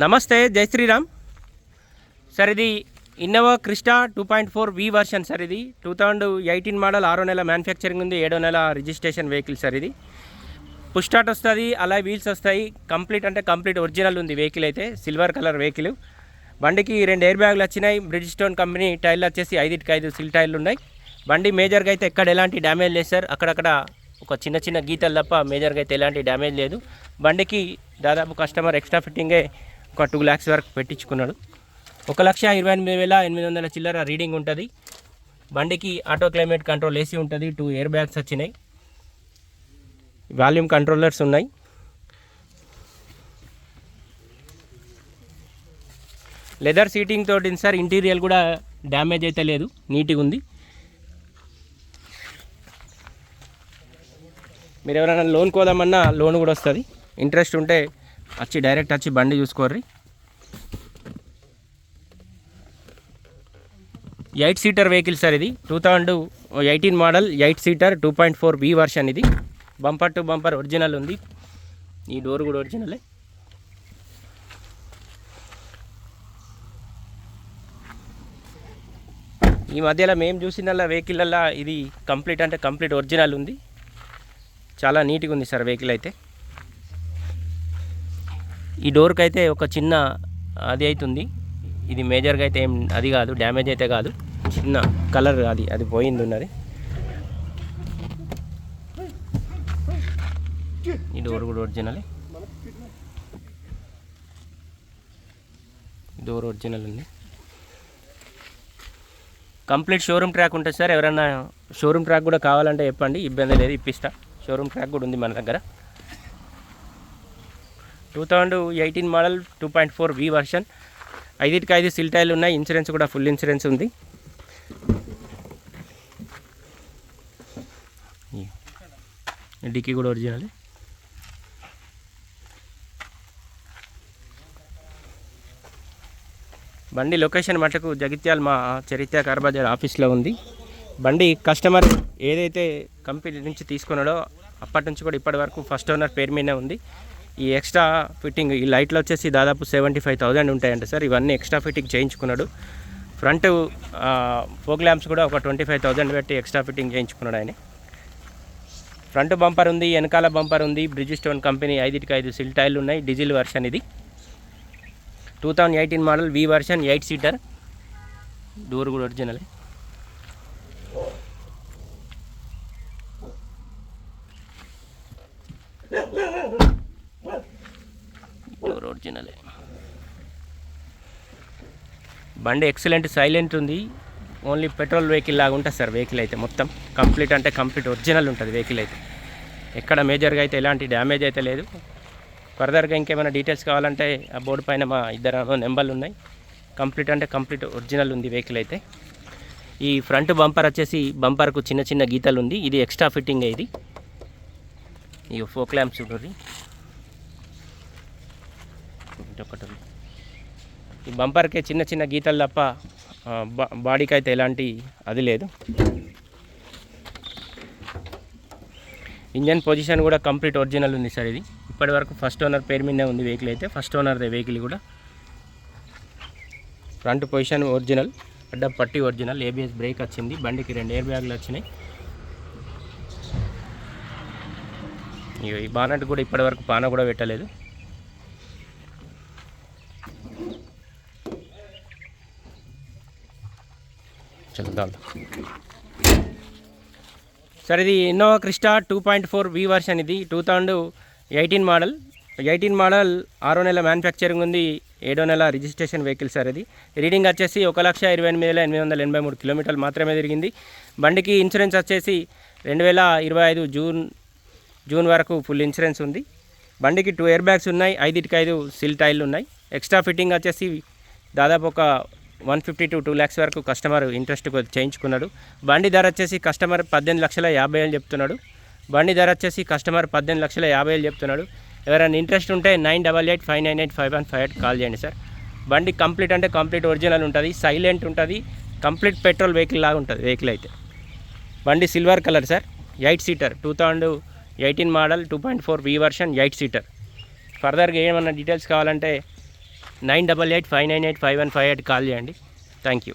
నమస్తే జై శ్రీరామ్. సార్ ఇది Innova Crysta two point four V version sir ఇది టూ థౌజండ్ ఎయిటీన్ మోడల్ ఆరో నెల మ్యానుఫ్యాక్చరింగ్ ఉంది ఏడో నెల రిజిస్ట్రేషన్ వెహికల్ సార్ ఇది పుష్ స్టార్ట్ వస్తుంది అలా వీల్స్ వస్తాయి. కంప్లీట్ అంటే కంప్లీట్ ఒరిజినల్ ఉంది వెహికల్ అయితే సిల్వర్ కలర్ వెహికల్. బండికి రెండు ఎయిర్ బ్యాగులు వచ్చినాయి బ్రిడ్జ్ స్టోన్ కంపెనీ టైర్లు వచ్చేసి ఐదుకి ఐదు సిల్ టైర్లు ఉన్నాయి. బండి మేజర్గా అయితే ఎక్కడ ఎలాంటి డ్యామేజ్ లేదు సార్. అక్కడక్కడ ఒక చిన్న చిన్న గీతలు తప్ప మేజర్గా అయితే ఎలాంటి డ్యామేజ్ లేదు. బండికి దాదాపు కస్టమర్ ఎక్స్ట్రా ఫిట్టింగే ఒక టూ ల్యాక్స్ వరకు పెట్టించుకున్నాడు. ఒక లక్ష ఇరవై ఎనిమిది వేల ఎనిమిది వందల చిల్లర రీడింగ్ ఉంటుంది. బండికి ఆటో క్లైమేట్ కంట్రోల్ ఏసీ ఉంటుంది టూ ఎయిర్ బ్యాగ్స్ వచ్చినాయి. వాల్యూమ్ కంట్రోలర్స్ ఉన్నాయి. లెదర్ సీటింగ్ తోటి సార్ ఇంటీరియర్ కూడా డ్యామేజ్ అయితే లేదు నీట్గా ఉంది. మీరు ఎవరైనా లోన్ కోదామన్నా లోన్ కూడా వస్తుంది. ఇంట్రెస్ట్ ఉంటే వచ్చి డైరెక్ట్ వచ్చి బండి చూసుకోర్రి. ఎయిట్ సీటర్ వెహికల్ సార్ ఇది. Two thousand eighteen model eight seater two point four B version ఇది. బంపర్ టు బంపర్ ఒరిజినల్ ఉంది. ఈ డోర్ కూడా ఒరిజినలే. ఈ మధ్యలో మేము చూసిన వెహికల్లా ఇది కంప్లీట్ అంటే కంప్లీట్ ఒరిజినల్ ఉంది. చాలా నీట్గా ఉంది సార్ వెహికల్ అయితే. ఈ డోర్కి అయితే ఒక చిన్న అది అవుతుంది ఇది మేజర్గా అయితే ఏం అది కాదు డ్యామేజ్ అయితే కాదు. చిన్న కలర్ అది అది పోయింది ఉన్నది. ఈ డోర్ కూడా ఒరిజినలే. డోర్ ఒరిజినల్ ఉంది. కంప్లీట్ షోరూమ్ ట్రాక్ ఉంటుంది సార్ ఎవరైనా షోరూమ్ ట్రాక్ కూడా కావాలంటే చెప్పండి. ఇబ్బంది లేదు ఇప్పిస్తా. షోరూమ్ ట్రాక్ కూడా ఉంది మన దగ్గర. Two thousand eighteen model two point four V version ఐదుటికి ఐదు సిల్ టైర్లు ఉన్నాయి. ఇన్సూరెన్స్ కూడా ఫుల్ ఇన్సూరెన్స్ ఉంది. డిక్కీ కూడా ఒరిజినల్ బండి లొకేషన్ మటుకు జగిత్యాల మా చరిత్ర కార్బజార్ ఆఫీస్లో ఉంది. బండి కస్టమర్ ఏదైతే కంపెనీ నుంచి తీసుకున్నాడో అప్పటి నుంచి కూడా ఇప్పటి వరకు ఫస్ట్ ఓనర్ పేరు మీదనే ఉంది. ఈ ఎక్స్ట్రా ఫిట్టింగ్ ఈ లైట్లు వచ్చేసి దాదాపు సెవెంటీ ఫైవ్ థౌజండ్ ఉంటాయంట సార్. ఇవన్నీ ఎక్స్ట్రా ఫిట్టింగ్ చేయించుకున్నాడు. ఫ్రంట్ ఫోక్ ల్యాంప్స్ కూడా ఒక ట్వంటీ ఫైవ్ థౌజండ్ పెట్టి ఎక్స్ట్రా ఫిట్టింగ్ చేయించుకున్నాడు ఆయన. ఫ్రంట్ బంపర్ ఉంది వెనకాల బంపర్ ఉంది బ్రిడ్జ్ స్టోన్ కంపెనీ ఐదుటికి ఐదు సిల్ టైర్లు ఉన్నాయి డీజిల్ వర్షన్ ఇది. Two thousand eighteen model V version eight seater door కూడా ఒరిజినల్ ఒరిజినలే. బండి ఎక్సలెంట్ సైలెంట్ ఉంది. ఓన్లీ పెట్రోల్ వెహికల్ లాగా ఉంటుంది సార్ వెహికల్ అయితే మొత్తం. కంప్లీట్ అంటే కంప్లీట్ ఒరిజినల్ ఉంటుంది వెహికల్ అయితే. ఎక్కడ మేజర్గా అయితే ఎలాంటి డ్యామేజ్ అయితే లేదు. ఫర్దర్గా ఇంకేమైనా డీటెయిల్స్ కావాలంటే ఆ బోర్డు పైన మా ఇద్దరు నెంబర్లు ఉన్నాయి. కంప్లీట్ అంటే కంప్లీట్ ఒరిజినల్ ఉంది వెహికల్ అయితే. ఈ ఫ్రంట్ బంపర్ వచ్చేసి బంపర్కు చిన్న చిన్న గీతలు ఉంది. ఇది ఎక్స్ట్రా ఫిట్టింగ్ ఇది. ఈ ఫోక్ ల్యాంప్స్ చూడండి. ఒకటి ఉంది. ఈ బంపర్కే చిన్న చిన్న గీతలు తప్ప బా బాడీకి అయితే ఎలాంటి అది లేదు. ఇంజన్ పొజిషన్ కూడా కంప్లీట్ ఒరిజినల్ ఉంది సార్ ఇది. ఇప్పటి వరకు ఫస్ట్ ఓనర్ పేరు మీదనే ఉంది వెహికల్ అయితే. ఫస్ట్ ఓనర్దే వెహికల్ కూడా. ఫ్రంట్ పొజిషన్ ఒరిజినల్ అడ్డ పట్టి ఒరిజినల్ ఏబిఎస్ బ్రేక్ వచ్చింది. బండికి రెండు ఎయిర్ బ్యాగులు వచ్చినాయి. ఇగో ఈ బానట్ కూడా ఇప్పటివరకు పాన కూడా పెట్టలేదు. చూద్దాం సార్ ఇది Innova Crysta two point four V version ఇది. Two thousand eighteen model eighteen model ఆరో నెల మ్యానుఫ్యాక్చరింగ్ ఉంది. ఏడో నెల రిజిస్ట్రేషన్ వెహికల్ సార్ ఇది. రీడింగ్ వచ్చేసి ఒక లక్ష ఇరవై ఎనిమిది వేల ఎనిమిది వందల ఎనభై మూడు కిలోమీటర్లు మాత్రమే తిరిగింది. బండికి ఇన్సూరెన్స్ వచ్చేసి రెండు వేల ఇరవై ఐదు జూన్ జూన్ వరకు ఫుల్ ఇన్సూరెన్స్ ఉంది. బండికి టూ ఎయిర్ బ్యాగ్స్ ఉన్నాయి. ఐదుటికి ఐదు సిల్ టైర్లు ఉన్నాయి. ఎక్స్ట్రా ఫిట్టింగ్ వచ్చేసి దాదాపు ఒక one fifty to two lakhs వరకు కస్టమర్ ఇంట్రెస్ట్ చేయించుకున్నాడు. బండి ధర వచ్చేసి కస్టమర్ పద్దెనిమిది లక్షల యాభై వేలు చెప్తున్నాడు. బండి ధర వచ్చేసి కస్టమర్ పద్దెనిమిది లక్షల యాభై వేలు చెప్తున్నాడు. ఎవరైనా ఇంట్రెస్ట్ ఉంటే nine double eight five nine eight five one five eight call చేయండి సార్. బండి కంప్లీట్ అంటే కంప్లీట్ ఒరిజినల్ ఉంటుంది. సైలెంట్ ఉంటుంది. కంప్లీట్ పెట్రోల్ వెహికల్ లాగా ఉంటుంది వెహికల్ అయితే. బండి silver colour sir. Eight seater. Two thousand eighteen model two point four V version eight seater. ఫర్దర్గా ఏమన్నా డీటెయిల్స్ కావాలంటే nine double eight five nine eight five one five eight call చేయండి. Thank you.